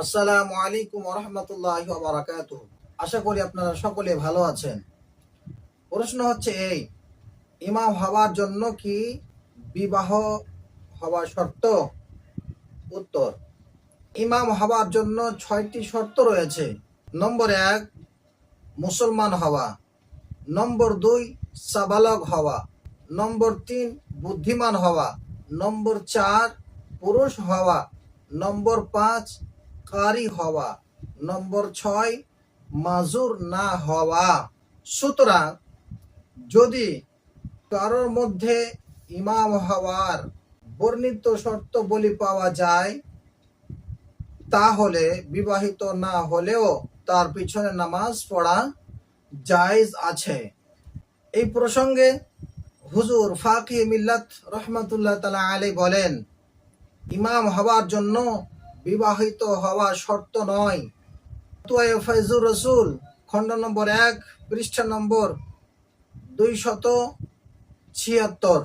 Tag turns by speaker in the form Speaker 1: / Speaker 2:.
Speaker 1: আসসালামু আলাইকুম রহমতুল্লাহ বারাকাত আশা করি আপনারা সকলে ভালো আছেন। প্রশ্ন হচ্ছে এই, ইমাম হওয়ার জন্য কি বিবাহ হওয়া শর্ত? উত্তর, ইমাম হওয়ার জন্য ছয়টি শর্ত রয়েছে। নম্বর এক, মুসলমান হওয়া। নম্বর দুই, সাবালক হওয়া। নম্বর তিন, বুদ্ধিমান হওয়া। নম্বর চার, পুরুষ হওয়া। নম্বর পাঁচ কারি হওয়া। নম্বর ছয়, মাজুর না হওয়া। সুতরাং, যদি কারোর মধ্যে ইমাম হওয়ার বর্ণিত শর্ত বলি পাওয়া যায়, তাহলে বিবাহিত না হলেও তার পিছনে নামাজ পড়া জায়েজ আছে। এই প্রসঙ্গে হুজুর ফাকি মিল্লাত রহমতুল্লাহ তালা আলী বলেন, ইমাম হওয়ার জন্য বিবাহিত হওয়া শর্ত নয়। তুয়ায় রসুল খণ্ড নম্বর এক পৃষ্ঠা নম্বর দুই শত ছিয়াত্তর।